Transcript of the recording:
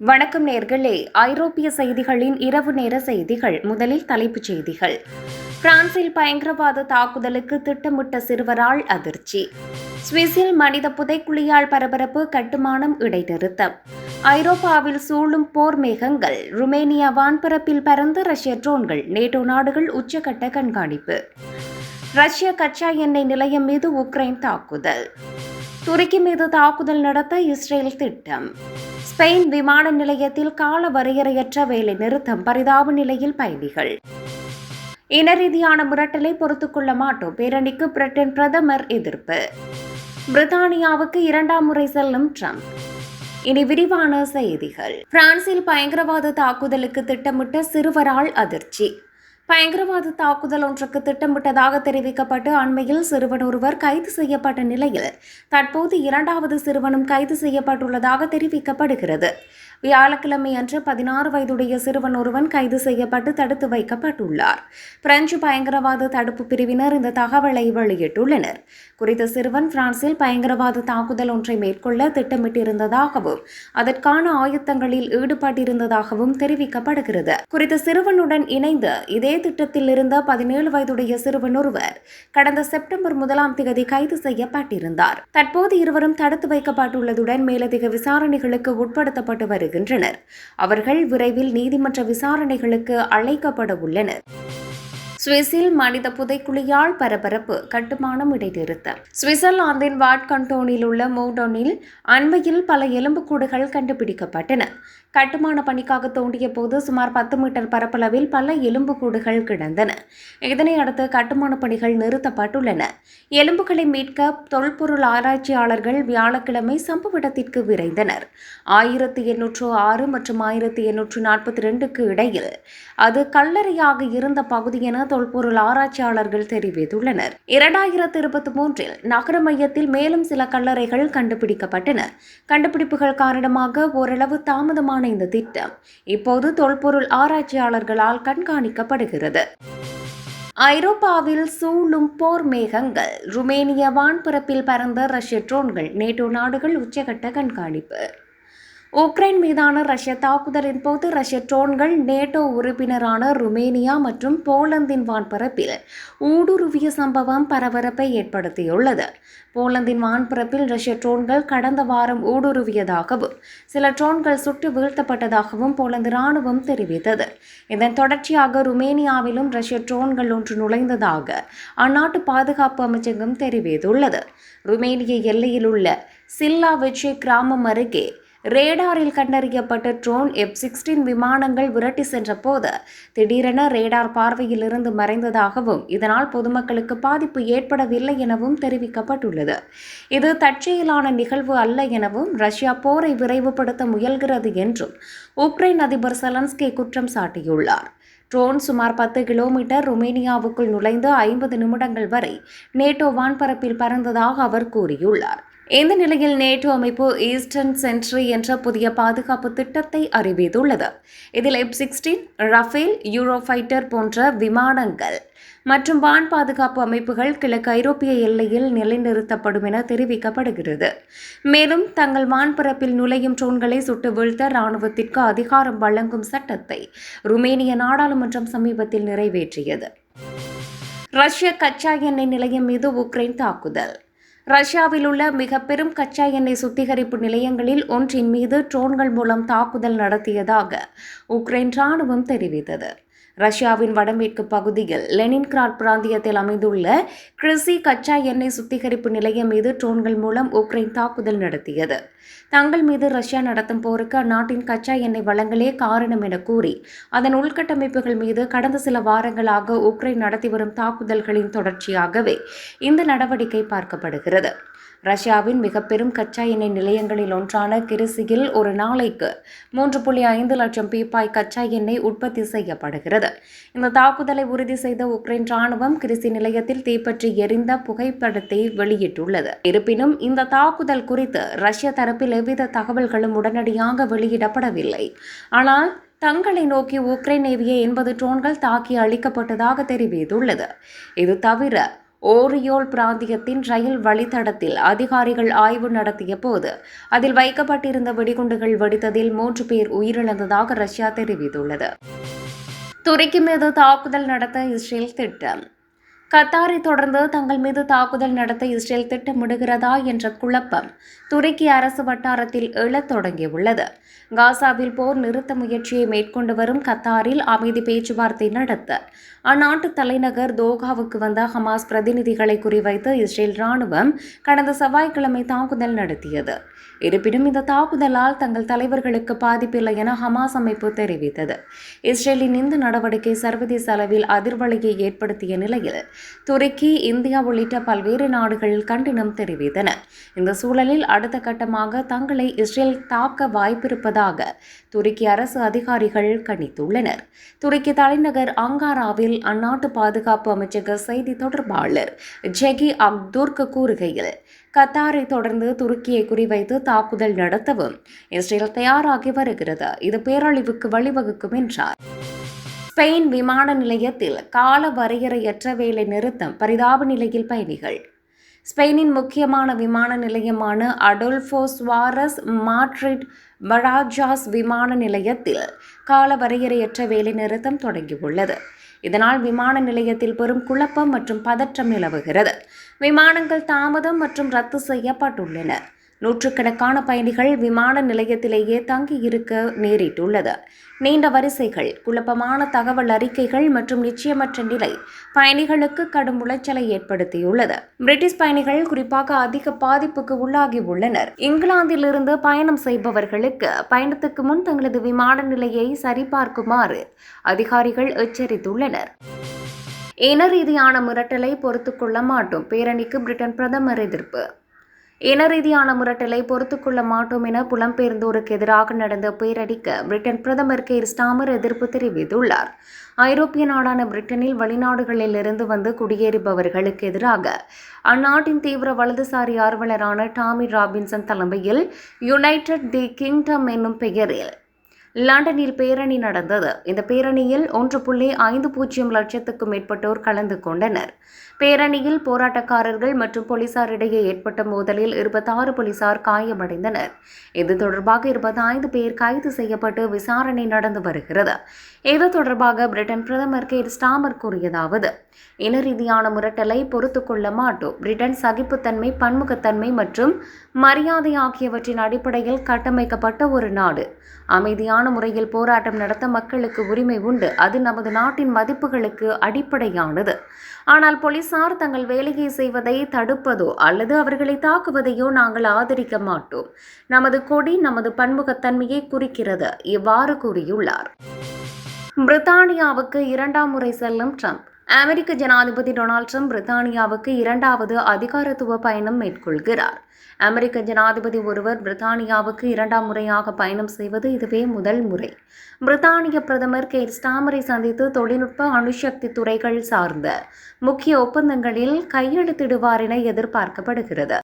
வணக்கம் நேர்களே. ஐரோப்பிய செய்திகளின் இரவு நேர செய்திகள். முதலில் தலைப்புச் செய்திகள். பிரான்சில் பயங்கரவாத தாக்குதலுக்கு திட்டமிட்ட சிறுவரால் அதிர்ச்சி. சுவிஸில் மனித புதைக்குழியால் பரபரப்பு கட்டுமானம் இடைநிறுத்தம். ஐரோப்பாவில் சூழும் போர் மேகங்கள். ருமேனியா வான்பரப்பில் பறந்த ரஷ்ய ட்ரோன்கள். நேட்டோ நாடுகள் உச்சகட்ட கண்காணிப்பு. ரஷ்ய கச்சா எண்ணெய் நிலையம் மீது உக்ரைன் தாக்குதல். துருக்கி மீது தாக்குதல் நடத்த இஸ்ரேல் திட்டம். ஸ்பெயின் விமான நிலையத்தில் கால வரையறையற்ற வேலை நிறுத்தம் பரிதாப நிலையில் பயணிகள். இன ரீதியான மிரட்டலை பொறுத்துக்கொள்ள மாட்டோம் பேரணிக்கு பிரிட்டன் பிரதமர் எதிர்ப்பு. பிரித்தானியாவுக்கு இரண்டாம் முறை செல்லும் ட்ரம்ப். இனி விரிவான செய்திகள். பிரான்சில் பயங்கரவாத தாக்குதலுக்கு திட்டமிட்ட சிறுவரால் அதிர்ச்சி. பயங்கரவாத தாக்குதல் ஒன்றுக்கு திட்டமிட்டதாக தெரிவிக்கப்பட்டு அண்மையில் சிறுவன் ஒருவர் கைது செய்யப்பட்ட நிலையில் தற்போது இரண்டாவது சிறுவனும் கைது செய்யப்பட்டுள்ளதாக தெரிவிக்கப்படுகிறது. வியாழக்கிழமை அன்று பதினாறு வயதுடைய சிறுவன் ஒருவன் கைது செய்யப்பட்டு தடுத்து வைக்கப்பட்டுள்ளார். பிரெஞ்சு பயங்கரவாத தடுப்பு பிரிவினர் இந்த தகவலை வெளியிட்டுள்ளனர். குறித்த சிறுவன் பிரான்சில் பயங்கரவாத தாக்குதல் ஒன்றை மேற்கொள்ள திட்டமிட்டிருந்ததாகவும் அதற்கான ஆயத்தங்களில் ஈடுபட்டிருந்ததாகவும் தெரிவிக்கப்படுகிறது. குறித்த சிறுவனுடன் இணைந்து இதே திட்டத்தில் இருந்த பதினேழு வயதுடைய சிறுவன் ஒருவர் கடந்த செப்டம்பர் முதலாம் தேதி கைது செய்யப்பட்டிருந்தார். தற்போது இருவரும் தடுத்து வைக்கப்பட்டுள்ளதுடன் மேலதிக விசாரணைகளுக்கு உட்படுத்தப்பட்டு வருகின்றனர் அவர்கள் விரைவில் நீதிமன்ற விசாரணைகளுக்கு அழைக்கப்பட உள்ளனர். சுவிஸில் மனித புதைக்குழியால் பரபரப்பு கட்டுமானம் இடைநிறுத்தம். சுவிட்சர்லாந்தின் வாட் கண்டோனில் உள்ள மோடோனில் அண்மையில் பல எலும்புக்கூடுகள் கண்டுபிடிக்கப்பட்டன. கட்டுமான பணிக்காக தோண்டிய போது சுமார் பத்து மீட்டர் பரப்பளவில் பல எலும்புக்கூடுகள் கிடந்தன. இதனை அடுத்து கட்டுமான பணிகள் நிறுத்தப்பட்டுள்ளன. எலும்புகளை மீட்க தொல்பொருள் ஆராய்ச்சியாளர்கள் வியாழக்கிழமை சம்பவ இடத்திற்கு விரைந்தனர். ஆயிரத்தி எண்ணூற்று ஆறு மற்றும் ஆயிரத்தி எண்ணூற்று நாற்பத்தி ரெண்டுக்கு இடையில் அது கல்லறையாக இருந்த பகுதி என தொல்பொருள் ஆராய்ச்சியாளர்கள் தெரிவித்துள்ளனர். இரண்டாயிரத்தி இருபத்தி மூன்றில் நகர மையத்தில் மேலும் சில கல்லறைகள் கண்டுபிடிக்கப்பட்டன. கண்டுபிடிப்புகள் காரணமாக ஓரளவு தாமதமான இந்த திட்டம் இப்போது தொல்பொருள் ஆராய்ச்சியாளர்களால் கண்காணிக்கப்படுகிறது. ஐரோப்பாவில் சூழும் போர் மேகங்கள் ருமேனிய வான்பரப்பில் பறந்த ரஷ்ய ட்ரோன்கள் நேட்டோ நாடுகள் உச்சகட்ட கண்காணிப்பு. உக்ரைன் மீதான ரஷ்ய தாக்குதலின் போது ரஷ்ய ட்ரோன்கள் நேட்டோ உறுப்பினரான ருமேனியா மற்றும் போலந்தின் வான்பரப்பில் ஊடுருவிய சம்பவம் பரபரப்பை ஏற்படுத்தியுள்ளது. போலந்தின் வான்பரப்பில் ரஷ்ய ட்ரோன்கள் கடந்த வாரம் ஊடுருவியதாகவும் சில ட்ரோன்கள் சுட்டு வீழ்த்தப்பட்டதாகவும் போலந்து ராணுவம் தெரிவித்தது. இதன் தொடர்ச்சியாக ருமேனியாவிலும் ரஷ்ய ட்ரோன்கள் ஒன்று நுழைந்ததாக அந்நாட்டு பாதுகாப்பு அமைச்சகம் தெரிவித்துள்ளது. ருமேனிய எல்லையில் உள்ள சில்லா சில்லாவெச்சே கிராமம் அருகே ரேடாரில் கண்டறியப்பட்ட ட்ரோன் எஃப் சிக்ஸ்டீன் விமானங்கள் விரட்டி சென்றபோது திடீரென ரேடார் பார்வையிலிருந்து மறைந்ததாகவும் இதனால் பொதுமக்களுக்கு பாதிப்பு ஏற்படவில்லை எனவும் தெரிவிக்கப்பட்டுள்ளது. இது தற்செயலான நிகழ்வு அல்ல எனவும் ரஷ்யா போரை விரைவுபடுத்த முயல்கிறது என்றும் உக்ரைன் அதிபர் செலன்ஸ்கே குற்றம் சாட்டியுள்ளார். ட்ரோன் சுமார் பத்து கிலோமீட்டர் ருமேனியாவுக்குள் நுழைந்து ஐம்பது நிமிடங்கள் வரை நேட்டோ வான்பரப்பில் பறந்ததாக அவர் கூறியுள்ளார். இந்த நிலையில் நேட்டோ அமைப்பு ஈஸ்டர்ன் சென்ட்ரி என்ற புதிய பாதுகாப்பு திட்டத்தை அறிவித்துள்ளது. இதில் எப் சிக்ஸ்டீன் ரஃபேல் யூரோஃபைட்டர் போன்ற விமானங்கள் மற்றும் வான் பாதுகாப்பு அமைப்புகள் கிழக்கு ஐரோப்பிய எல்லையில் நிலைநிறுத்தப்படும் என தெரிவிக்கப்படுகிறது. மேலும் தங்கள் வான்பரப்பில் நுழையும் ட்ரோன்களை சுட்டு வீழ்த்த இராணுவத்திற்கு அதிகாரம் வழங்கும் சட்டத்தை ருமேனிய நாடாளுமன்றம் சமீபத்தில் நிறைவேற்றியது. ரஷ்ய கச்சா எண்ணெய் நிலையம் மீது உக்ரைன் தாக்குதல். ரஷ்யாவில் உள்ள மிக பெரும் கச்சா எண்ணெய் சுத்திகரிப்பு நிலையங்களில் ஒன்றின் மீது ட்ரோன்கள் மூலம் தாக்குதல் நடத்தியதாக உக்ரைன் ராணுவம் தெரிவித்தது. ரஷ்யாவின் வடமேற்கு பகுதியில் லெனின்கிராட் பிராந்தியத்தில் அமைந்துள்ள கிறிசி கச்சா எண்ணெய் சுத்திகரிப்பு நிலையம் மீது ட்ரோன்கள் மூலம் உக்ரைன் தாக்குதல் நடத்தியது. தங்கள் மீது ரஷ்யா நடத்தும் போருக்கு அந்நாட்டின் கச்சா எண்ணெய் வளங்களே காரணம் என கூறி அதன் உள்கட்டமைப்புகள் மீது கடந்த சில வாரங்களாக உக்ரைன் நடத்தி வரும் தாக்குதல்களின் தொடர்ச்சியாகவே இந்த நடவடிக்கை பார்க்கப்படுகிறது. ரஷ்யாவின் மிக பெரும் கச்சா எண்ணெய் நிலையங்களில் ஒன்றான கிரிசியில் ஒரு நாளைக்கு மூன்று புள்ளி ஐந்து லட்சம் பீப்பாய் கச்சா எண்ணெய் உற்பத்தி செய்யப்படுகிறது. இந்த தாக்குதலை உறுதி செய்த உக்ரைன் ராணுவம் கிரிசி நிலையத்தில் தீப்பற்றி எரிந்த புகைப்படத்தை வெளியிட்டுள்ளது. இருப்பினும் இந்த தாக்குதல் குறித்து ரஷ்ய தரப்பில் எவ்வித தகவல்களும் உடனடியாக வெளியிடப்படவில்லை. ஆனால் தங்களை நோக்கி உக்ரைன் ஏவிய எண்பது ட்ரோன்கள் தாக்கி அழிக்கப்பட்டதாக தெரிவித்துள்ளது. இது தவிர ஓரியோல் பிராந்தியத்தின் ரயில் வழித்தடத்தில் அதிகாரிகள் ஆய்வு நடத்திய போது அதில் வைக்கப்பட்டிருந்த வெடிகுண்டுகள் வெடித்ததில் மூன்று பேர் உயிரிழந்ததாக ரஷ்யா தெரிவித்துள்ளது. துருக்கி மீது தாக்குதல் நடத்த இஸ்ரேல் திட்டம் கத்தாரை தொடர்ந்து தங்கள் மீது தாக்குதல் நடத்த இஸ்ரேல் திட்டமிடுகிறதா என்ற குழப்பம் துருக்கி அரசு வட்டாரத்தில் எழத் தொடங்கியுள்ளது. காசாவில் போர் நிறுத்த முயற்சியை மேற்கொண்டு வரும் கத்தாரில் அமைதி பேச்சுவார்த்தை நடத்த அந்நாட்டு தலைநகர் தோகாவுக்கு வந்த ஹமாஸ் பிரதிநிதிகளை குறிவைத்து இஸ்ரேல் ராணுவம் கடந்த செவ்வாய்க்கிழமை தாக்குதல் நடத்தியது. இருப்பினும் இந்த தாக்குதலால் தங்கள் தலைவர்களுக்கு பாதிப்பில்லை என ஹமாஸ் அமைப்பு தெரிவித்தது. இஸ்ரேலின் இந்த நடவடிக்கை சர்வதேச அளவில் அதிர்வலையை ஏற்படுத்திய நிலையில் துருக்கி இந்தியா உள்ளிட்ட பல்வேறு நாடுகள் கண்டனம் தெரிவித்தன. இந்த சூழலில் அடுத்த கட்டமாக தங்களை இஸ்ரேல் தாக்க வாய்ப்பிருப்பதாக துருக்கி அரசு அதிகாரிகள் கணித்துள்ளனர். துருக்கி தலைநகர் அங்காராவில் அந்நாட்டு பாதுகாப்பு அமைச்சக செய்தி தொடர்பாளர் ஜெகி அக்துர்க் கூறுகையில் கத்தாரை தொடர்ந்து துருக்கியை குறிவைத்து தாக்குதல் நடத்தவும் இஸ்ரேல் தயாராகி வருகிறது. இது பேரழிவுக்கு வழிவகுக்கும் என்றார். ஸ்பெயின் விமான நிலையத்தில் கால வரையறையற்ற வேலை நிறுத்தம் பரிதாப நிலையில் பயணிகள். ஸ்பெயினின் முக்கியமான விமான நிலையமான அடோல்ஃபோ சுவாரஸ் மாட்ரிட் பராஜாஸ் விமான நிலையத்தில் கால வரையறையற்ற வேலை நிறுத்தம் தொடங்கியுள்ளது. இதனால் விமான நிலையத்தில் பெரும் குழப்பம் மற்றும் பதற்றம் நிலவுகிறது. விமானங்கள் தாமதம் மற்றும் ரத்து செய்யப்பட்டுள்ளன. நூற்றுக்கணக்கான பயணிகள் விமான நிலையத்திலேயே தங்கியிருக்க நேரிட்டுள்ளது. நீண்ட வரிசைகள் குழப்பமான தகவல் அறிக்கைகள் மற்றும் நிச்சயமற்ற நிலை பயணிகளுக்கு கடும் உளைச்சலை ஏற்படுத்தியுள்ளது. பிரிட்டிஷ் பயணிகள் குறிப்பாக அதிக பாதிப்புக்கு உள்ளாகியுள்ளனர் இங்கிலாந்திலிருந்து பயணம் செய்பவர்களுக்கு பயணத்துக்கு முன் தங்களது விமான நிலையை சரிபார்க்குமாறு அதிகாரிகள் எச்சரித்துள்ளனர். இன ரீதியான மிரட்டலை பொறுத்துக்கொள்ள மாட்டோம். பேரணிக்கு பிரிட்டன் பிரதமர் எதிர்ப்பு இன ரீதியான மிரட்டலை பொறுத்துக்கொள்ள மாட்டோம் என புலம்பெயர்ந்தோருக்கு எதிராக நடந்த பேரடிக்க பிரிட்டன் பிரதமர் கேர் ஸ்டாமர் எதிர்ப்பு தெரிவித்துள்ளார். ஐரோப்பிய நாடான பிரிட்டனில் வெளிநாடுகளில் இருந்து வந்து குடியேறுபவர்களுக்கு எதிராக அந்நாட்டின் தீவிர வலதுசாரி ஆர்வலரான டாமி ராபின்சன் தலைமையில் யுனைடெட் தி கிங்டம் என்னும் பெயரில் லண்டனில் பேரணி நடந்தது. இந்த பேரணியில் ஒன்று புள்ளி ஐந்து பூஜ்ஜியம் லட்சத்துக்கும் மேற்பட்டோர் கலந்து கொண்டனர். பேரணியில் போராட்டக்காரர்கள் மற்றும் போலீசாரிடையே ஏற்பட்ட மோதலில் இருபத்தாறு போலீசார் காயமடைந்தனர். இது தொடர்பாக இருபத்தைந்து பேர் கைது செய்யப்பட்டு விசாரணை நடந்து வருகிறது. இது தொடர்பாக பிரிட்டன் பிரதமர் கேர் ஸ்டாமர் கூறியதாவது இன ரீதியான மிரட்டலை பொறுத்து கொள்ள மாட்டோம். பிரிட்டன் சகிப்புத்தன்மை பன்முகத்தன்மை மற்றும் மரியாதை ஆகியவற்றின் அடிப்படையில் கட்டமைக்கப்பட்ட ஒரு நாடு. அமைதியான அமைதியான முறையில் போராட்டம் நடத்த மக்களுக்கு உரிமை உண்டு. அது நமது நாட்டின் மதிப்புகளுக்கு அடிப்படையானது. ஆனால் போலீசார் தங்கள் வேலையை செய்வதை தடுப்பதோ அல்லது அவர்களை தாக்குவதையோ நாங்கள் ஆதரிக்க மாட்டோம். நமது கொடி நமது பன்முகத்தன்மையை குறிக்கிறது. இவ்வாறு கூறியுள்ளார். பிரித்தானியாவுக்கு இரண்டாம் முறை செல்லும் ட்ரம்ப். அமெரிக்க ஜனாதிபதி டொனால்ட் ட்ரம்ப் பிரித்தானியாவுக்கு இரண்டாவது அதிகாரத்துவ பயணம் மேற்கொள்கிறார். அமெரிக்க ஜனாதிபதி ஒருவர் பிரித்தானியாவுக்கு இரண்டாம் முறையாக பயணம் செய்வது இதுவே முதல் முறை. பிரித்தானிய பிரதமர் கேர் ஸ்டாமரை சந்தித்து தொழில்நுட்ப அணுசக்தி துறைகள் சார்ந்த முக்கிய ஒப்பந்தங்களில் கையெழுத்திடுவார் என எதிர்பார்க்கப்படுகிறது.